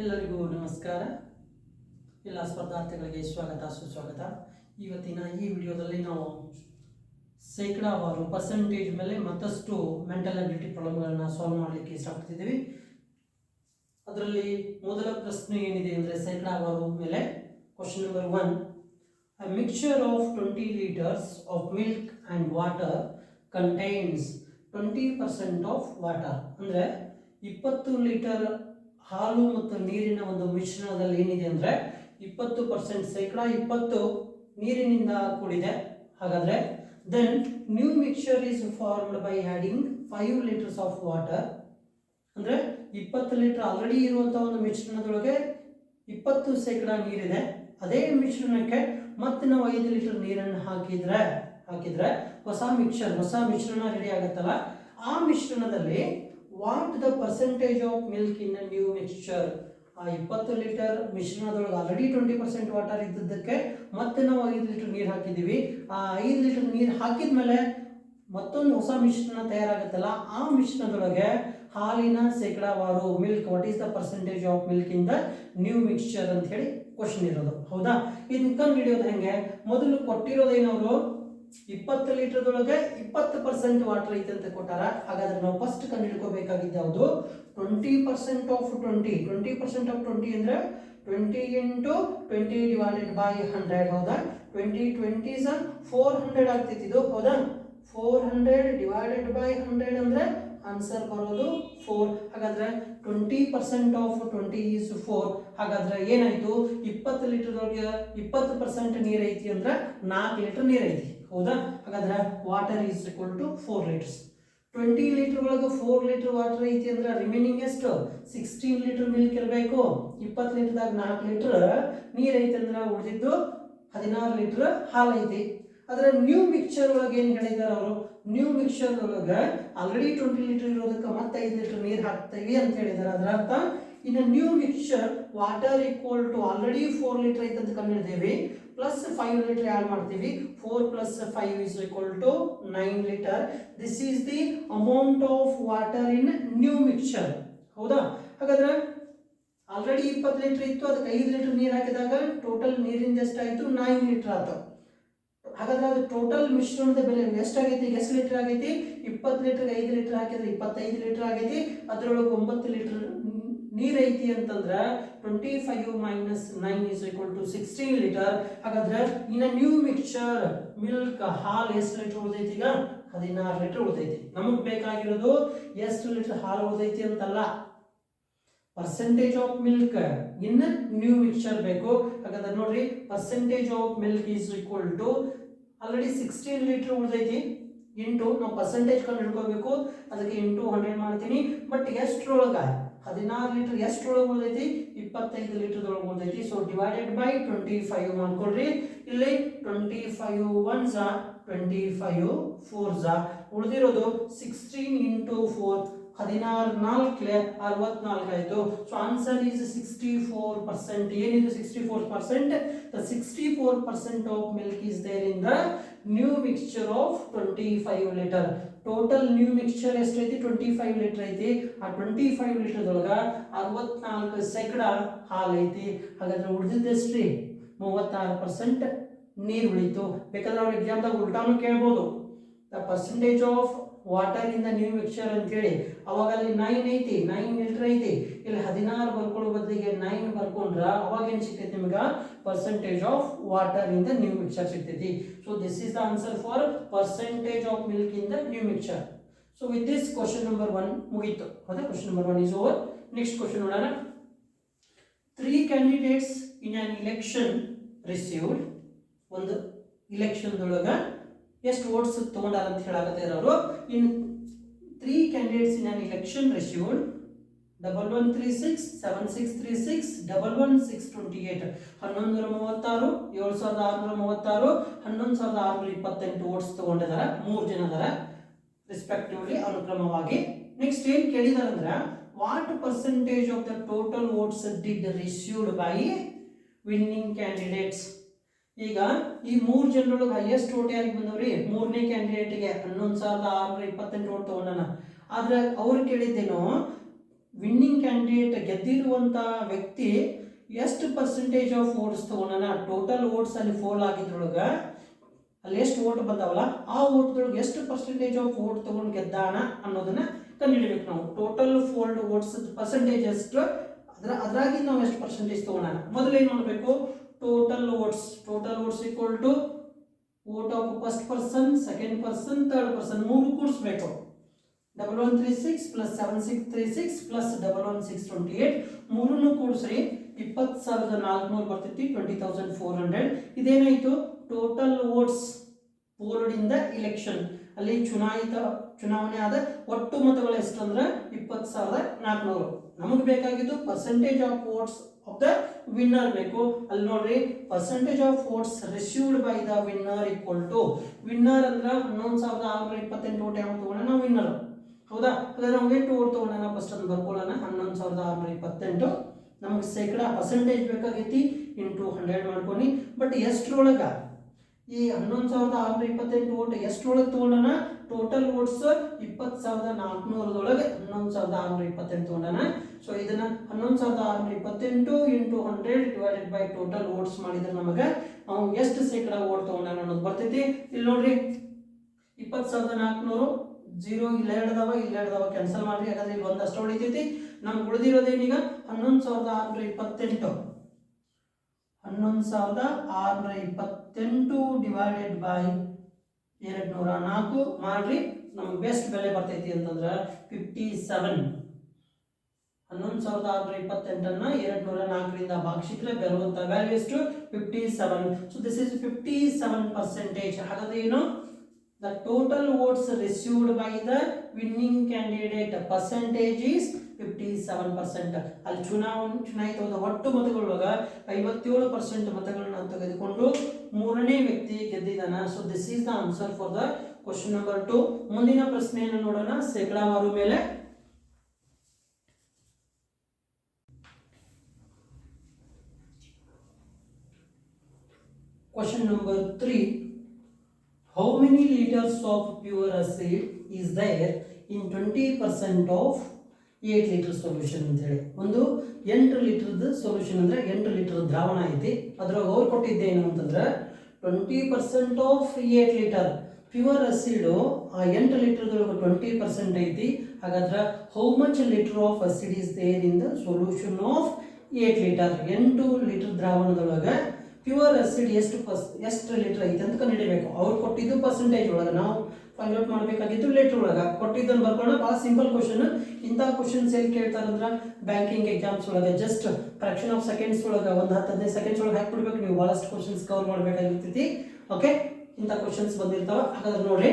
ಎಲ್ಲರಿಗೂ ನಮಸ್ಕಾರ. ಎಲ್ಲ ಸ್ಪರ್ಧಾರ್ಥಿಗಳಿಗೆ ಸ್ವಾಗತ, ಸುಸ್ವಾಗತ. ಇವತ್ತಿನ ಈ ವಿಡಿಯೋದಲ್ಲಿ ನಾವು ಶೇಕಡಾವಾರು ಪರ್ಸೆಂಟೇಜ್ ಮೇಲೆ ಮತ್ತಷ್ಟು ಮೆಂಟಲ್ ಅಬಿಲಿಟಿ ಪ್ರಾಬ್ಲಮ್ಗಳನ್ನ ಸಾಲ್ವ್ ಮಾಡಲಿಕ್ಕೆ ಇಷ್ಟಪಡ್ತಿದ್ದೀವಿ. ಅದರಲ್ಲಿ ಮೊದಲ ಪ್ರಶ್ನೆ ಏನಿದೆ ಅಂದರೆ ಶೇಕಡಾವಾರು ಮೇಲೆ question number one a mixture of twenty litres of milk and water contains twenty percent of water ಅಂದರೆ ಇಪ್ಪತ್ತು ಲೀಟರ್ ಹಾಲು ಮತ್ತು ನೀರಿನ ಒಂದು ಮಿಶ್ರಣದಲ್ಲಿ ಏನಿದೆ ಅಂದರೆ ಇಪ್ಪತ್ತು ಪರ್ಸೆಂಟ್ ಶೇಕಡಾ ಇಪ್ಪತ್ತು ನೀರಿನಿಂದ ಕೂಡಿದೆ. ಹಾಗಾದರೆ then new mixture is formed by adding five litres of water ಅಂದರೆ ಇಪ್ಪತ್ತು ಲೀಟರ್ ಆಲ್ರೆಡಿ ಇರುವಂಥ ಒಂದು ಮಿಶ್ರಣದೊಳಗೆ ಇಪ್ಪತ್ತು ಶೇಕಡಾ ನೀರಿದೆ. ಅದೇ ಮಿಶ್ರಣಕ್ಕೆ ಮತ್ತೆ ನಾವು ಐದು ಲೀಟರ್ ನೀರನ್ನು ಹಾಕಿದ್ರೆ ಹಾಕಿದ್ರೆ ಹೊಸ ಮಿಕ್ಸರ್ ಹೊಸ ಮಿಶ್ರಣ ರೆಡಿ ಆಗುತ್ತಲ್ಲ? ಆ ಮಿಶ್ರಣದಲ್ಲಿ what the percentage of milk in new mixture ಆ ಇಪ್ಪತ್ತು ಲೀಟರ್ ಮಿಶ್ರಣದೊಳಗೆ ಆಲ್ರೆಡಿ ಟ್ವೆಂಟಿ ಪರ್ಸೆಂಟ್ ವಾಟರ್ ಇದ್ದದ್ದಕ್ಕೆ ಮತ್ತೆ ನಾವು ಐದು ಲೀಟರ್ ನೀರು ಹಾಕಿದ್ದೀವಿ. ಆ ಐದು ಲೀಟರ್ ನೀರು ಹಾಕಿದ್ಮೇಲೆ ಮತ್ತೊಂದು ಹೊಸ ಮಿಶ್ರಣ ತಯಾರಾಗುತ್ತಲ್ಲ, ಆ ಮಿಶ್ರಣದೊಳಗೆ ಹಾಲಿನ ಶೇಕಡಾವಾರು milk what is the percentage of milk in the new mixture ಅಂತ ಹೇಳಿ ಕ್ವಶನ್ ಇರೋದು. ಹೌದಾ? ಇದನ್ನ ಕಂಡು ಹಿಡಿಯೋದು ಹೆಂಗೆ? ಮೊದಲು ಕೊಟ್ಟಿರೋದೇನವರು? ಇಪ್ಪತ್ತು ಲೀಟರ್ದೊಳಗೆ ಇಪ್ಪತ್ತು ಪರ್ಸೆಂಟ್ ವಾಟರ್ ಐತೆ ಅಂತ ಕೊಟ್ಟಾರ. ಹಾಗಾದ್ರೆ ನಾವು ಫಸ್ಟ್ ಕಂಡು ಹಿಡ್ಕೋಬೇಕಾಗಿದ್ದು ಯಾವುದು? Twenty percent of twenty twenty percent of twenty ಅಂದ್ರೆ twenty into twenty divided by hundred ಹೌದಾ? Twenty twenty sir four hundred ಆಗ್ತೈತಿ ಇದು, ಹೌದಾ? Four hundred divided by hundred ಅಂದ್ರೆ ಆನ್ಸರ್ ಬರೋದು ಫೋರ್ ಹಾಗಾದ್ರೆ twenty percent of twenty is four ಹಾಗಾದ್ರೆ ಏನಾಯ್ತು? ಇಪ್ಪತ್ತು ಲೀಟರ್ದೊಳಗೆ ಇಪ್ಪತ್ತು ಪರ್ಸೆಂಟ್ ನೀರು ಐತಿ ಅಂದ್ರೆ ನಾಲ್ಕು ಲೀಟರ್ ನೀರೈತಿ. ಹೌದಾ? ಹಾಗಾದ್ರೆ water is equal to four litres twenty litre ಒಳಗೆ ಫೋರ್ ಲೀಟರ್ ವಾಟರ್ ಐತಿ ಅಂದ್ರೆ ರಿಮೈನಿಂಗ್ ಎಷ್ಟು? ಸಿಕ್ಸ್ಟೀನ್ ಲೀಟರ್ ಮಿಲ್ಕ್ ಇರಬೇಕು. ಇಪ್ಪತ್ತು ಲೀಟರ್ದಾಗ ನಾಲ್ಕು ಲೀಟರ್ ನೀರು ಐತಿ ಅಂದ್ರೆ ಉಳಿದಿದ್ದು ಹದಿನಾರು ಲೀಟರ್ ಹಾಲು ಐತಿ. ಅದರ ನ್ಯೂ ಮಿಕ್ಸ್ಚರ್ ಒಳಗೆ ಏನು ಹೇಳಿದ್ದಾರೆ ಅವರು? ನ್ಯೂ ಮಿಕ್ಸ್ಚರ್ ಒಳಗೆ ಆಲ್ರೆಡಿ ಟ್ವೆಂಟಿ ಲೀಟರ್ ಇರೋದಕ್ಕೆ ಮತ್ತೆ ಐದು ಲೀಟರ್ ನೀರು ಹಾಕ್ತೀವಿ ಅಂತ ಹೇಳಿದ್ದಾರೆ ಅದರ ಅರ್ಥ, ಇನ್ನು new mixture water equal to already four litre ಐತೆ ಅಂತ ಕಂಡಿಡ್ತೀವಿ ಪ್ಲಸ್ ಫೈವ್ ಲೀಟರ್ ಆ್ಯಡ್ ಮಾಡ್ತೀವಿ. Four plus five is equal to nine litre this is the amount of water in new mixture ಹೌದಾ? ಹಾಗಾದ್ರೆ ಆಲ್ರೆಡಿ ಇಪ್ಪತ್ತು ಲೀಟರ್ ಇತ್ತು, ಅದಕ್ಕೆ ಐದು ಲೀಟರ್ ನೀರು ಹಾಕಿದಾಗ ಟೋಟಲ್ ನೀರಿಂದ ಎಷ್ಟಾಯಿತು? ನೈನ್ ಲೀಟರ್ ಆಯ್ತು. ಹಾಗಾದ್ರೆ ಅದು ಟೋಟಲ್ ಮಿಶ್ರಣದ ಬೆಲೆ ಎಷ್ಟಾಗೈತಿ? ಎಷ್ಟು ಲೀಟರ್ ಆಗೈತಿ? ಇಪ್ಪತ್ತು ಲೀಟರ್ಗೆ ಐದು ಲೀಟರ್ ಹಾಕಿದ್ರೆ ಇಪ್ಪತ್ತೈದು ಲೀಟರ್ ಆಗೈತಿ. ಅದರೊಳಗೆ ಒಂಬತ್ತು ಲೀಟರ್ ನೀರು ಐತಿ ಅಂತಂದ್ರೆ twenty five minus nine is equal to sixteen litre ಹಾಗಾದ್ರೆ ಇನ್ನು ನ್ಯೂ ಮಿಕ್ಸ್ಚರ್ ಮಿಲ್ಕ್ ಹಾಲು ಎಷ್ಟು ಲೀಟರ್ ಉಳಿದೈತಿ ಈಗ? ಹದಿನಾರು ಲೀಟರ್ ಉಳಿದೈತಿ. ನಮಗೆ ಬೇಕಾಗಿರೋದು ಎಷ್ಟು ಲೀಟರ್ ಹಾಲು ಉಳಿದೈತಿ ಅಂತಲ್ಲ? Percentage of milk in new mixture ಬೇಕು. ಹಾಗಾದ್ರೆ ನೋಡ್ರಿ percentage of milk is equal to already sixteen litre ಉಳಿದೈತಿ. Into ನಾವು ಪರ್ಸೆಂಟೇಜ್ ಕಂಡು ಹಿಡ್ಕೋಬೇಕು. ಅದಕ್ಕೆ ಇಂಟು ಹಂಡ್ರೆಡ್ ಮಾಡ್ತೀನಿ. ಬಟ್ ಎಷ್ಟ್ರೊಳಗೆ ಹದಿನಾರು ಲೀಟರ್ ಎಷ್ಟ್ರೊಳಗೆ ಉಳಿದೈತಿ? ಇಪ್ಪತ್ತೈದು ಲೀಟರ್ದೊಳಗೆ ಉಳಿದೈತಿ. So divided by twenty five ಮಾಡ್ಕೊಡ್ರಿ ಇಲ್ಲಿ ಟ್ವೆಂಟಿ ಫೈವ್ ಒನ್ ಝಾ ಟ್ವೆಂಟಿ ಫೈವ್ ಫೋರ್ ಝಾ ಉಳಿದಿರೋದು ಸಿಕ್ಸ್ಟೀನ್ ಇಂಟು ಫೋರ್ ಹದಿನಾರು ನಾಲ್ಕಲೆ ಅರವತ್ನಾಲ್ಕು ಆಯಿತು. So answer is sixty four percent ಏನಿದು sixty four percent the sixty four percent of milk is there in the new mixture of twenty five litre total new mixture ಎಷ್ಟೈತಿ? Twenty five litre ಐತಿ. ಆ twenty five ಲೀಟರ್ದೊಳಗೆ ಅರವತ್ನಾಲ್ಕು ಶೇಕಡ ಹಾಲು ಐತಿ. ಹಾಗಾದ್ರೆ ಉಳಿದಿದ್ದೆಷ್ಟ್ರಿ ಮೂವತ್ತಾರು ಪರ್ಸೆಂಟ್ ನೀರು ಉಳಿತು. ಬೇಕಾದ್ರೆ ಅವ್ರ ಎಕ್ಸಾಮ್ದಾಗ ಉಲ್ಟಾನು ಕೇಳ್ಬೋದು. The percentage of water in the new mixture ಅಂತೇಳಿ. ಅವಾಗ ಅಲ್ಲಿ ನೈನ್ ಐತಿ. ನೈನ್ ಲೀಟರ್ ಐತಿ. ಇಲ್ಲಿ ಹದಿನಾರು ಬರ್ಕೊಳ್ಳೋ ಬದಲಿಗೆ ನೈನ್ ಬರ್ಕೊಂಡ್ರ ಅವಾಗ ಏನು ಸಿಗ್ತೈತೆ ನಿಮ್ಗೆ? Percentage of water in the new mixture ಸಿಗ್ತೈತಿ so this is the answer for percentage of milk in the new mixture so with this question number one ಮುಗೀತು. ಹೌದಾ question number one is over next question ನೋಡೋಣ. Three candidates in an election received ಒಂದು ಇಲೆಕ್ಷನ್ದೊಳಗೆ ಎಷ್ಟು votes ತೊಗೊಂಡಾರ ಅಂತ ಹೇಳಾಕತ್ತಾರ ಅವರು. In three candidates in an election received double one three six seven six three six double one six twenty eight ಹನ್ನೊಂದರ ಮೂವತ್ತಾರು, ಏಳು ಸಾವಿರದ ಆರುನೂರ ಮೂವತ್ತಾರು, ಹನ್ನೊಂದು ಸಾವಿರದ ಆರುನೂರ ಇಪ್ಪತ್ತೆಂಟು ಓಟ್ಸ್ ತೊಗೊಂಡಿದ್ದಾರೆ, ಮೂರು ಜನ ಅದರ ರೆಸ್ಪೆಕ್ಟಿವ್ಲಿ ಅನುಕ್ರಮವಾಗಿ. ನೆಕ್ಸ್ಟ್ ಏನು ಕೇಳಿದಾರೆ ಅಂದ್ರೆ what percentage of the total votes did received by winning candidates ಈಗ ಈ ಮೂರು ಜನರೊಳಗೆ ಹೈಯೆಸ್ಟ್ ಓಟ್ ಯಾರಿಗೆ ಬಂದವ್ರಿ? ಮೂರನೇ ಕ್ಯಾಂಡಿಡೇಟ್ಗೆ ಹನ್ನೊಂದು ಸಾವಿರದ ಆರುನೂರ ಇಪ್ಪತ್ತೆಂಟು ಓಟ್ ತೊಗೊಂಡನ. ಆದ್ರೆ ಅವ್ರು ಕೇಳಿದ್ದೇನು ವಿನ್ನಿಂಗ್ ಕ್ಯಾಂಡಿಡೇಟ್ ಗೆದ್ದಿರುವಂಥ ವ್ಯಕ್ತಿ ಎಷ್ಟು ಪರ್ಸೆಂಟೇಜ್ ಆಫ್ ಓಟ್ಸ್ ತೊಗೊಂಡನ? ಟೋಟಲ್ ಓಟ್ಸ್ ಅಲ್ಲಿ ಫೋಲ್ ಆಗಿದ್ರೊಳಗೆ ಅಲ್ಲಿ ಎಷ್ಟು ಓಟ್ ಬಂದಾವಲ್ಲ, ಆ ಓಟ್ದೊಳಗೆ ಎಷ್ಟು ಪರ್ಸೆಂಟೇಜ್ ಆಫ್ ಓಟ್ ತೊಗೊಂಡು ಗೆದ್ದಾನ ಅನ್ನೋದನ್ನ ಕಂಡುಹಿಡಬೇಕು ನಾವು. ಟೋಟಲ್ ಫೋಲ್ಡ್ ಓಟ್ಸ್ ಪರ್ಸೆಂಟೇಜ್ ಎಷ್ಟು ಅದ್ರ, ಅದ್ರಾಗಿ ನಾವು ಎಷ್ಟು ಪರ್ಸೆಂಟೇಜ್ ತೊಗೊಳೋಣ ಮೊದಲು ಏನು ಮಾಡಬೇಕು? Total votes total votes equal to vote of first person second person third person ಮೂರು ಕೂಡಿಸ್ಬೇಕು. Double one three six plus seven six three six plus double one six twenty eight ಮೂರನ್ನು ಕೂಡಿಸ್ರಿ. ಇಪ್ಪತ್ತು ಸಾವಿರದ ನಾಲ್ಕುನೂರು ಬರ್ತೈತಿ ಟ್ವೆಂಟಿ ತೌಸಂಡ್ ಫೋರ್ ಹಂಡ್ರೆಡ್ ಇದೇನಾಯಿತು? Total votes polled election ಅಲ್ಲಿ ಚುನಾಯಿತ, ಚುನಾವಣೆ ಆದ ಒಟ್ಟು ಮತಗಳು ಎಷ್ಟಂದ್ರೆ? ಇಪ್ಪತ್ತು ಸಾವಿರದ ನಾಲ್ಕುನೂರು. ನಮಗೆ ಬೇಕಾಗಿದ್ದು percentage of votes of the winner ಬೇಕು. ಅಲ್ಲಿ ನೋಡ್ರಿ percentage of votes received by the winner equal to winner ಅಂದ್ರೆ ಹನ್ನೊಂದು ಸಾವಿರದ ಆರುನೂರ ಇಪ್ಪತ್ತೆಂಟು ಓಟ್ ಯಾವ ತಗೊಂಡ್ರೆ? ನಾವು ವಿನ್ನರ್ ಹೌದಾ? ಹಾಗಾದ್ರೆ ನಮಗೆ ಎಷ್ಟು ಓಟ್ ತಗೊಂಡ ಫಸ್ಟ್ ಅಂತ ಬರ್ಕೊಳ್ಳೋಣ. ಹನ್ನೊಂದು ಸಾವಿರದ ಆರುನೂರ ಇಪ್ಪತ್ತೆಂಟು. ನಮಗೆ ಶೇಕಡ ಪರ್ಸೆಂಟೇಜ್ ಬೇಕಾಗೈತಿ. ಇಂಟು ಹಂಡ್ರೆಡ್ ಮಾಡ್ಕೊಂಡು. ಬಟ್ ಎಷ್ಟರೊಳಗೆ? ಈ ಹನ್ನೊಂದು ಸಾವಿರದ ಆರುನೂರ ಇಪ್ಪತ್ತೆಂಟು ಓಟ್ ಎಷ್ಟರೊಳಗೆ ತೊಗೊಂಡನ? ಟೋಟಲ್ ಓಟ್ಸ್ ಇಪ್ಪತ್ತು ಸಾವಿರದ ನಾಲ್ಕುನೂರದೊಳಗೆ ಹನ್ನೊಂದು ಸಾವಿರದ ಆರುನೂರ ಇಪ್ಪತ್ತೆಂಟು ತೊಗೊಂಡನ. ಸೊ ಇದನ್ನ ಹನ್ನೊಂದು ಸಾವಿರದ ಆರುನೂರ ಇಪ್ಪತ್ತೆಂಟು into hundred divided by total votes ಮಾಡಿದ್ರೆ ನಮಗೆ ಅವ್ನು ಎಷ್ಟು ಶೇಕಡ ಓಟ್ ತೊಗೊಂಡಾನ ಅನ್ನೋದು ಬರ್ತೈತಿ. ಇಲ್ಲಿ ನೋಡ್ರಿ, ಇಪ್ಪತ್ತು ಸಾವಿರದ ನಾಲ್ಕುನೂರು ಜೀರೋ, ಇಲ್ಲಿ ಹಿಡ್ದವ ಇಲ್ಲೇ ಹಿಡ್ದವ ಕ್ಯಾನ್ಸಲ್ ಮಾಡ್ರಿ, ಯಾಕಂದ್ರೆ ಈಗ ಒಂದಷ್ಟು ಹೊಡಿತೈತಿ ನಮ್ಗೆ ಉಳಿದಿರೋದೇನೀಗ ಹನ್ನೊಂದು ಸಾವಿರದ ಆರುನೂರ ಇಪ್ಪತ್ತೆಂಟು. ಹನ್ನೊಂದು ಸಾವಿರದ ಆರುನೂರ ಇಪ್ಪತ್ತೆಂಟು ಡಿವೈಡೆಡ್ ಬೈ ಎರಡು ನೂರ ನಾಲ್ಕು ಮಾಡ್ರಿ, ನಮ್ಗೆ ಬೆಸ್ಟ್ ಬೆಲೆ ಬರ್ತೈತಿ ಅಂತಂದ್ರೆ ಫಿಫ್ಟಿ ಸೆವೆನ್ ಹನ್ನೊಂದು ಸಾವಿರದ ಆರುನೂರ ಇಪ್ಪತ್ತೆಂಟನ್ನು ಎರಡು ನೂರ ನಾಲ್ಕರಿಂದ ಭಾಗಿಸಿದ್ರೆ ಬರುವಂಥ ವ್ಯಾಲ್ಯೂ ಎಷ್ಟು? Fifty seven so this is fifty seven percentage ಹಾಗಾದ್ರೆ ಏನು? The total votes received by the winning candidate percentage is fifty seven percent ಅಲ್ಲಿ ಚುನಾವಣೆ ಚುನಾಯಿತವಾದ ಒಟ್ಟು ಮತಗಳೊಳಗ ಐವತ್ತೇಳು ಪರ್ಸೆಂಟ್ ಮತಗಳನ್ನು ತೆಗೆದುಕೊಂಡು ಮೂರನೇ ವ್ಯಕ್ತಿ ಗೆದ್ದಿದ್ದಾನ. So this is the answer for the question number two ಮುಂದಿನ ಪ್ರಶ್ನೆಯನ್ನು ನೋಡೋಣ. ಶೇಕಡಾವಾರು ಮೇಲೆ. Question number three. How many liters of pure acid is there in 20% of 8 litre solution ಅಂತ ಹೇಳಿ? ಒಂದು ಎಂಟು ಲೀಟ್ರದ್ದು ಸೊಲ್ಯೂಷನ್ ಅಂದರೆ ಎಂಟು ಲೀಟರ್ ದ್ರಾವಣ ಐತಿ ಅದ್ರಾಗ ಅವ್ರು ಕೊಟ್ಟಿದ್ದೇನು ಅಂತಂದ್ರೆ twenty percent of eight litre pure acid ಆ ಎಂಟು ಲೀಟರ್ದೊಳಗೆ ಟ್ವೆಂಟಿ ಪರ್ಸೆಂಟ್ ಐತಿ. ಹಾಗಾದ್ರೆ how much litre of acid is there in the solution of eight litre ಎಂಟು ಲೀಟರ್ ದ್ರಾವಣದೊಳಗೆ ಪ್ಯೂರ್ ಅಸಿಡ್ ಎಷ್ಟು ಪರ್ಸ್ ಎಷ್ಟು ಲೀಟರ್ ಐತೆ ಅಂತ ಕಂಡುಹಿಡಿಬೇಕು. ಅವ್ರು ಕೊಟ್ಟಿದ್ದು ಪರ್ಸೆಂಟೇಜ್ ಒಳಗೆ. ನಾವು ಫೈಂಡ್ ಔಟ್ ಮಾಡಬೇಕಾಗಿದ್ದು ಲೀಟರ್ ಒಳಗೆ. ಕೊಟ್ಟಿದ್ದನ್ನು ಬರ್ಕೊಂಡು ಭಾಳ ಸಿಂಪಲ್ ಕ್ವಶನ್ ಇಂಥ ಕ್ವಶನ್ಸ್ ಎಲ್ಲಿ ಕೇಳ್ತಾರಂದ್ರೆ ಬ್ಯಾಂಕಿಂಗ್ ಎಕ್ಸಾಮ್ಸ್ ಒಳಗೆ. ಜಸ್ಟ್ ಫ್ರಾಕ್ಷನ್ ಆಫ್ ಸೆಕೆಂಡ್ಸ್ ಒಳಗೆ, ಒಂದು ಹತ್ತು ಹದಿನೈದು ಸೆಕೆಂಡ್ಸ್ ಒಳಗೆ ಹಾಕ್ಬಿಡ್ಬೇಕು. ನೀವು ಭಾಳಷ್ಟು ಕ್ವಶನ್ಸ್ ಕವರ್ ಮಾಡಬೇಕಾಗಿರ್ತೈತಿ. ಓಕೆ ಇಂಥ ಕ್ವಶನ್ಸ್ ಬಂದಿರ್ತಾವ. ಹಾಗಾದ್ರೆ ನೋಡಿ,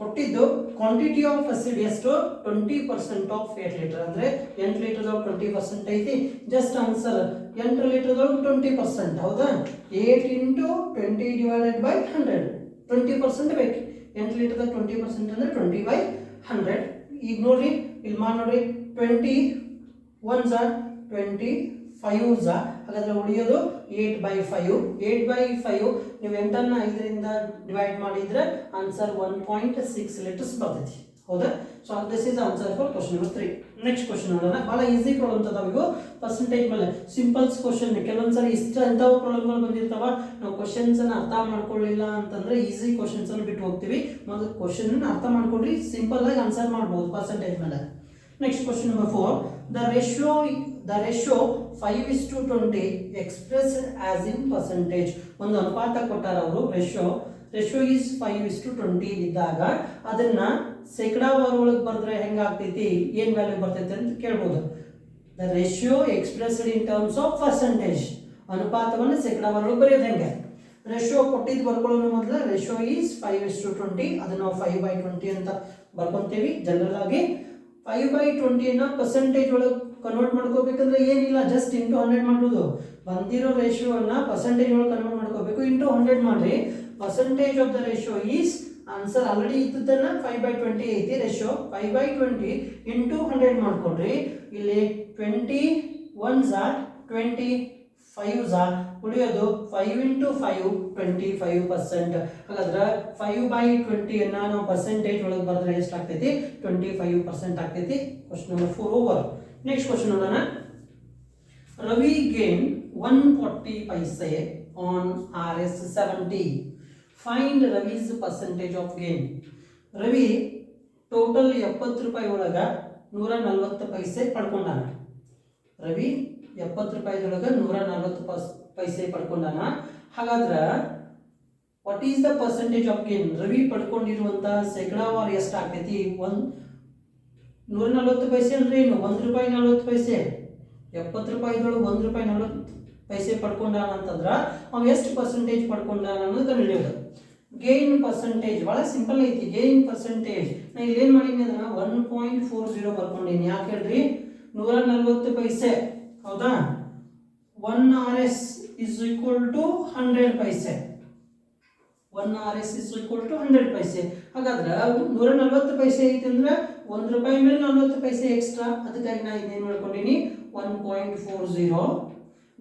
ಕೊಟ್ಟಿದ್ದು ಕ್ವಾಂಟಿಟಿ ಆಫ್ ಅಸಿಡ್ ಎಷ್ಟು? Twenty percent of eight litre ಅಂದ್ರೆ ಎಂಟು ಲೀಟರ್ ಟ್ವೆಂಟಿ ಪರ್ಸೆಂಟ್ ಐತಿ. ಜಸ್ಟ್ ಆನ್ಸರ್ ಎಂಟು ಲೀಟರ್ದೊಳಗೆ ಟ್ವೆಂಟಿ ಪರ್ಸೆಂಟ್ ಹೌದಾ? Eight into twenty divided by hundred twenty percent ಬೇಕು. ಎಂಟು ಲೀಟರ್ದಾಗ ಟ್ವೆಂಟಿ ಪರ್ಸೆಂಟ್ ಅಂದ್ರೆ ಟ್ವೆಂಟಿ ಬೈ ಹಂಡ್ರೆಡ್ ಈಗ ನೋಡ್ರಿ, ಇಲ್ಲಿ ಮಾಡಿ ನೋಡ್ರಿ ಟ್ವೆಂಟಿ ಒನ್ ಝಾ ಟ್ವೆಂಟಿ ಫೈವ್ ಝಾ ಹಾಗಾದ್ರೆ ಉಳಿಯೋದು eight by five eight by five ನೀವು ಎಂಟನ್ನು ಐದರಿಂದ ಡಿವೈಡ್ ಮಾಡಿದ್ರೆ answer one point six litres ಬರ್ತೈತಿ. ಹೌದಾ? So this is answer for question number three next question ನೋಡೋಣ. ಭಾಳ ಈಸಿ ಪ್ರಾಬ್ಲಮ್ ಅದಾವ ಇವು. ಪರ್ಸೆಂಟೇಜ್ ಮೇಲೆ. ಸಿಂಪಲ್ಸ್ ಕ್ವಶನ್ ಕೆಲವೊಂದ್ಸರಿ ಇಷ್ಟ ಎಂಥವು ಪ್ರಾಬ್ಲಮ್ಗಳು ಬಂದಿರ್ತಾವ. ನಾವು ಕ್ವಶನ್ಸ್ ಅನ್ನ ಅರ್ಥ ಮಾಡ್ಕೊಳ್ಳಿಲ್ಲ ಅಂತಂದ್ರೆ ಈಸಿ ಕ್ವಶನ್ಸ್ ಅನ್ನು ಬಿಟ್ಟು ಹೋಗ್ತೀವಿ. ಮೊದಲು ಕ್ವಶನ್ ಅರ್ಥ ಮಾಡ್ಕೊಡ್ರಿ ಸಿಂಪಲ್ ಆಗಿ ಆನ್ಸರ್ ಮಾಡ್ಬೋದು ಪರ್ಸೆಂಟೇಜ್ ಮೇಲೆ. Next question number four the ratio the ratio five is to twenty express as in percentage ಒಂದು ಅನುಪಾತ ಕೊಟ್ಟಾರ ಅವರು ratio ratio is five is to twenty ಇದ್ದಾಗ ಅದನ್ನ ಶೇಕಡಾವಾರು ಒಳಗೆ ಬರೆದ್ರೆ ಹೆಂಗಾಗ್ತೈತಿ, ಏನು ವ್ಯಾಲ್ಯೂ ಬರ್ತೈತಿ ಅಂತ ಕೇಳ್ಬೋದು. The ratio expressed in terms of percentage ಅನುಪಾತವನ್ನು ಶೇಕಡಾವಾರ ಒಳಗೆ ಬರೆಯೋದು ಹೆಂಗೆ? ರೇಷಿಯೋ ಕೊಟ್ಟಿದ್ದು ಬರ್ಕೊಳ್ಳೋಣ ಮೊದಲು ratio is five is to twenty ಅದನ್ನು ನಾವು ಫೈವ್ ಬೈ ಟ್ವೆಂಟಿ ಅಂತ ಬರ್ಕೊತೀವಿ ಜನರಲ್ ಆಗಿ ಫೈವ್ ಬೈ ಟ್ವೆಂಟಿಯನ್ನು ಪರ್ಸೆಂಟೇಜ್ ಒಳಗೆ ಕನ್ವರ್ಟ್ ಮಾಡ್ಕೋಬೇಕಂದ್ರೆ ಏನಿಲ್ಲ ಜಸ್ಟ್ ಇಂಟು ಹಂಡ್ರೆಡ್ ಮಾಡ್ಬೋದು. ಬಂದಿರೋ ರೇಷಿಯೋನ ಪರ್ಸೆಂಟೇಜ್ ಒಳಗೆ ಕನ್ವರ್ಟ್ ಮಾಡ್ಕೋಬೇಕು ಇಂಟು ಹಂಡ್ರೆಡ್ ಮಾಡಿರಿ. Percentage of the ratio is answer already ಇದ್ದದನ್ನ five by twenty ಐತಿ ratio five by twenty into hundred ಮಾಡ್ಕೊಡ್ರಿ. ಇಲ್ಲಿ ಟ್ವೆಂಟಿ ಒನ್ ಝಾ ಟ್ವೆಂಟಿ ಫೈವ್ ಝಾ ಉಳಿಯೋದು five into five twenty five percent ಹಾಗಾದ್ರೆ ಫೈವ್ ಬೈ ಟ್ವೆಂಟಿಯನ್ನು ನಾವು ಪರ್ಸೆಂಟೇಜ್ ಒಳಗೆ ಬರೆದ್ರೆ ಎಷ್ಟು ಆಗ್ತೈತಿ ಟ್ವೆಂಟಿ ಫೈವ್ ಪರ್ಸೆಂಟ್ ಆಗ್ತೈತಿ. Question number four over next question ನೋಡೋಣ. Ravi gain one forty paise on R S seventy find Ravi's percentage of gain Ravi total ಎಪ್ಪತ್ತು ರೂಪಾಯಿ ಒಳಗ ನೂರ ನಲ್ವತ್ತು ಪೈಸೆ ಪಡ್ಕೊಂಡಾನ. ರವಿ ಎಪ್ಪತ್ತು ರೂಪಾಯಿದೊಳಗೆ ನೂರ ನಲ್ವತ್ತು ಪಸ್, ಪೈಸೆ ಪಡ್ಕೊಂಡಾನ. ಹಾಗಾದ್ರೆ what is the percentage of gain Ravi ಪಡ್ಕೊಂಡಿರುವಂಥ ಶೇಕಡಾವಾರು ಎಷ್ಟು ಆಗ್ತೈತಿ? ಒಂದು, ನೂರ ನಲ್ವತ್ತು ಪೈಸೆ ಅಂದ್ರೆ ಏನು ಒಂದು ರೂಪಾಯಿ ನಲ್ವತ್ತು ಪೈಸೆ. ಎಪ್ಪತ್ತು ರೂಪಾಯಿದೊಳಗೆ ಒಂದು ರೂಪಾಯಿ ನಲ್ವತ್ತು ಪೈಸೆ ಪಡ್ಕೊಂಡಾನ ಅಂತಂದ್ರೆ ಅವ ಎಷ್ಟು ಪರ್ಸೆಂಟೇಜ್ ಪಡ್ಕೊಂಡಾನ ಅನ್ನೋದು ಕಂಡುಹಿಡಿಯೋದು ಗೇನ್ ಪರ್ಸೆಂಟೇಜ್ ಭಾಳ ಸಿಂಪಲ್ ಐತಿ ಗೇನ್ ಪರ್ಸೆಂಟೇಜ್ ನಾ ಇಲ್ಲಿ ಏನು ಮಾಡೀನಿ ಅಂದ್ರೆ ಒನ್ ಪಾಯಿಂಟ್ ಫೋರ್ ಜೀರೋ ಬರ್ಕೊಂಡೀನಿ. ಯಾಕೆ ಹೇಳ್ರಿ? ನೂರ ನಲ್ವತ್ತು ಪೈಸೆ. ಹೌದಾ? One R S is equal to hundred paise. One R S is equal to hundred paise. ಹಾಗಾದ್ರೆ ನೂರ ನಲ್ವತ್ತು ಪೈಸೆ ಐತೆ ಅಂದ್ರೆ ಒಂದು ರೂಪಾಯಿ ಮೇಲೆ ನಲ್ವತ್ತು ಪೈಸೆ ಎಕ್ಸ್ಟ್ರಾ ಅದಕ್ಕಾಗಿ ನಾ ಇದೇನು ಮಾಡ್ಕೊಂಡಿನಿ? One point four zero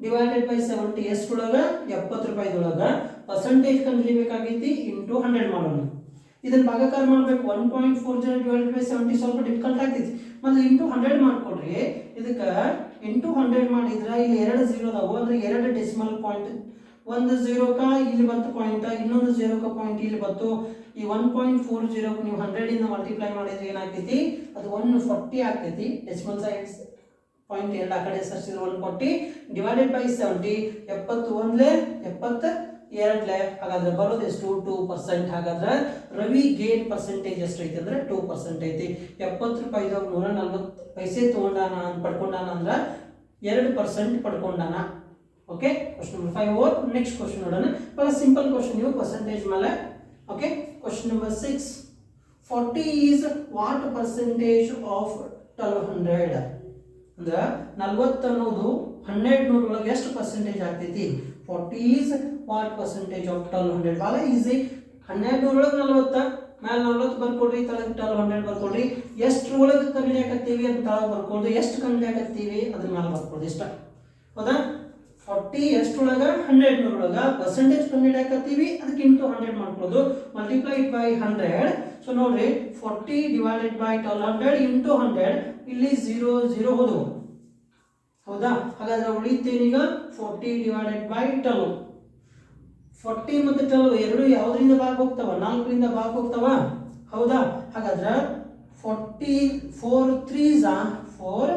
divided by seventy ಎಷ್ಟೊಳಗೆ ಎಪ್ಪತ್ತು ರೂಪಾಯಿದೊಳಗೆ ಪರ್ಸೆಂಟೇಜ್ ಕಂಡುಹಿಡಿಬೇಕಾಗೈತಿ ಇಂಟು ಹಂಡ್ರೆಡ್ ಮಾಡೋಣ. ಇದನ್ನ ಭಾಗಕಾರ ಮಾಡ್ಬೇಕು. One point four zero divided by seventy ಸ್ವಲ್ಪ ಡಿಫಿಕಲ್ಟ್ ಆಗ್ತೈತಿ. ಮೊದಲು ಇಂಟು ಹಂಡ್ರೆಡ್ ಮಾಡ್ಕೊಡ್ರಿ. ಇದಕ್ಕೆ ಇಂಟು ಹಂಡ್ರೆಡ್ ಮಾಡಿದ್ರೆ ಇಲ್ಲಿ ಎರಡು ಜೀರೋ ಅದಾವು. ಅಂದ್ರೆ ಎರಡು ಡೆಸಿಮಲ್ ಪಾಯಿಂಟ್ ಒಂದು ಝೀರೋಕ ಇಲ್ಲಿ ಬಂತು ಪಾಯಿಂಟ್ ಇನ್ನೊಂದು ಝೀರೋಕ ಪಾಯಿಂಟ್ ಇಲ್ಲಿ ಬಂತು. ಈ ಒನ್ ಪಾಯಿಂಟ್ ಫೋರ್ ಜೀರೋ ನೀವು ಹಂಡ್ರೆಡಿಂದ ಮಲ್ಟಿಪ್ಲೈ ಮಾಡಿದ್ರೆ ಏನಾಗ್ತೈತಿ? ಅದು ಒನ್ ಫಾರ್ಟಿ ಆಗ್ತೈತಿ. ಡೆಸಿಮಲ್ ಸೈಡ್ಸ್ ಪಾಯಿಂಟ್ ಆ ಕಡೆ ಸರ್ಸಿದ್ರೆ one forty divided by seventy ಎಪ್ಪತ್ತು ಒಂದ್ಲೆ ಎಪ್ಪತ್ತ ಎರಡ್ಲೆ ಹಾಗಾದ್ರೆ ಬರೋದು ಎಷ್ಟು? ಟೂ ಪರ್ಸೆಂಟ್ ಹಾಗಾದ್ರೆ ರವಿ ಗೇನ್ ಪರ್ಸೆಂಟೇಜ್ ಎಷ್ಟು ಐತಿ ಅಂದ್ರೆ ಟೂ ಪರ್ಸೆಂಟ್ ಐತಿ. ಎಪ್ಪತ್ತು ರೂಪಾಯಿದಾಗ ನೂರ ನಲ್ವತ್ತು ಪೈಸೆ ತಗೊಂಡಾನ ಪಡ್ಕೊಂಡಾನ ಅಂದ್ರೆ ಎರಡು percent ಪಡ್ಕೊಂಡಾನ. Okay question number five or next question ನೋಡೋಣ. ಬಹಳ ಸಿಂಪಲ್ ಕ್ವಶನ್ ಇವು ಪರ್ಸೆಂಟೇಜ್ ಮೇಲೆ. Okay question number six forty is what percentage of twelve hundred ಅಂದ್ರೆ ನಲ್ವತ್ತು ಅನ್ನೋದು ಹಂಡ್ರೆಡ್ ನೂರೊಳಗೆ ಎಷ್ಟು ಪರ್ಸೆಂಟೇಜ್ ಆಗ್ತೈತಿ? Forty is what percentage of twelve hundred ಭಾಳ ಈಸಿ ಹನ್ನೆರಡು ನೂರೊಳಗೆ ನಲ್ವತ್ತು ಮೇಲೆ ನಲ್ವತ್ತು ಬರ್ಕೊಡ್ರಿ ತಲೆಗೆ ಟ್ವೆಲ್ ಹಂಡ್ರೆಡ್ ಬರ್ಕೊಡ್ರಿ. ಎಷ್ಟ್ರೊಳಗೆ ಕಂಡಿಡಿಯಾಕತ್ತೀವಿ ಅಂತ ತಳಗೆ ಬರ್ಕೊಳ್ದು ಎಷ್ಟು ಕಂಡಿಡಿಯಾಕತ್ತೀವಿ ಅದ್ರ ಮೇಲೆ ಬರ್ಕೊಳ್ದು ಇಷ್ಟ. ಹೌದಾ? ಫಾರ್ಟಿ ಎಷ್ಟೊಳಗ ಹಂಡ್ರೆಡ್ ನೂರೊಳಗ. ಪರ್ಸೆಂಟೇಜ್ ಕಂಡುಹಿಡಿಯಾಕತ್ತೀವಿ ಅದಕ್ಕೆ ಇಂಟು ಹಂಡ್ರೆಡ್ ಮಾಡ್ಕೊಳ್ಳೋದು. ಮಲ್ಟಿಪ್ಲೈಡ್ ಬೈ ಹಂಡ್ರೆಡ್ ಸೊ ನೋಡ್ರಿ, forty divided by twelve hundred into hundred ಇಲ್ಲಿ ಝೀರೋ ಝೀರೋ ಹೋದವು ಹೌದಾ? ಹಾಗಾದ್ರೆ ಉಳಿತೇನೀಗ forty divided by twelve forty ಮತ್ತು ಟ್ವೆಲ್ ಎರಡು ಯಾವ್ದ್ರಿಂದ ಭಾಗ ಹೋಗ್ತಾವ ನಾಲ್ಕರಿಂದ ಭಾಗ ಹೋಗ್ತಾವ ಹೌದಾ? ಹಾಗಾದ್ರೆ ಫಾರ್ಟಿ ಫೋರ್ ತ್ರೀಸಾ ಫೋರ್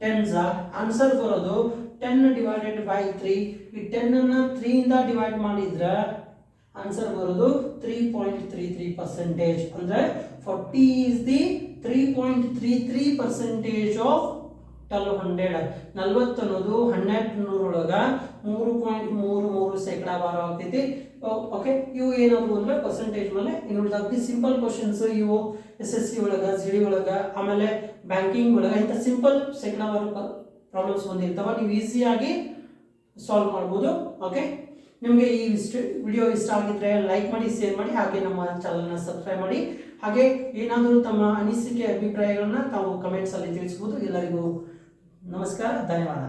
ಟೆನ್ಸಾ ಆನ್ಸರ್ ಬರೋದು ಟೆನ್ ಡಿವೈಡೆಡ್ ಬೈ ತ್ರೀ ಈ ಟೆನ್ನನ್ನು ತ್ರೀಯಿಂದ ಡಿವೈಡ್ ಮಾಡಿದ್ರೆ ಆನ್ಸರ್ ಬರೋದು three point three three percentage ಅಂದರೆ forty is the three point three three percentage of twelve hundred ನಲ್ವತ್ತು ಅನ್ನೋದು ಹನ್ನೆರಡು ನೂರೊಳಗೆ ಮೂರು ಪಾಯಿಂಟ್ ಮೂರು ಮೂರು ಶೇಕಡಾ ಬಾರ ಆಗ್ತೈತಿ ಓಕೆ ಇವು ಏನಾದ್ರು ಅಂದ್ರೆ ಪರ್ಸೆಂಟೇಜ್ ಮೇಲೆ. ಇನ್ನು ಸಿಂಪಲ್ ಕ್ವಶನ್ಸ್ ಇವು. ಎಸ್ ಎಸ್ ಸಿ ಒಳಗೆ ಜಿ ಡಿ ಒಳಗೆ, ಆಮೇಲೆ ಬ್ಯಾಂಕಿಂಗ್ ಒಳಗೆ, ಇಂಥ ಸಿಂಪಲ್ ಶೇಕಡಾವಾರು ಪ್ರಾಬ್ಲಮ್ಸ್ ಬಂದಿರ್ತಾವ. ನೀವು ಈಸಿಯಾಗಿ ಸಾಲ್ವ್ ಮಾಡ್ಬೋದು ಓಕೆ ನಿಮಗೆ ಈ ವಿಡಿಯೋ ಇಷ್ಟ ಆಗಿದ್ರೆ ಲೈಕ್ ಮಾಡಿ ಶೇರ್ ಮಾಡಿ, ಹಾಗೆ ನಮ್ಮ ಚಾನಲ್ನ ಸಬ್ಸ್ಕ್ರೈಬ್ ಮಾಡಿ. ಹಾಗೆ ಏನಾದರೂ ತಮ್ಮ ಅನಿಸಿಕೆ, ಅಭಿಪ್ರಾಯಗಳನ್ನ ತಾವು ಕಮೆಂಟ್ಸಲ್ಲಿ ತಿಳಿಸ್ಬೋದು. ಎಲ್ಲರಿಗೂ ನಮಸ್ಕಾರ, ಧನ್ಯವಾದ.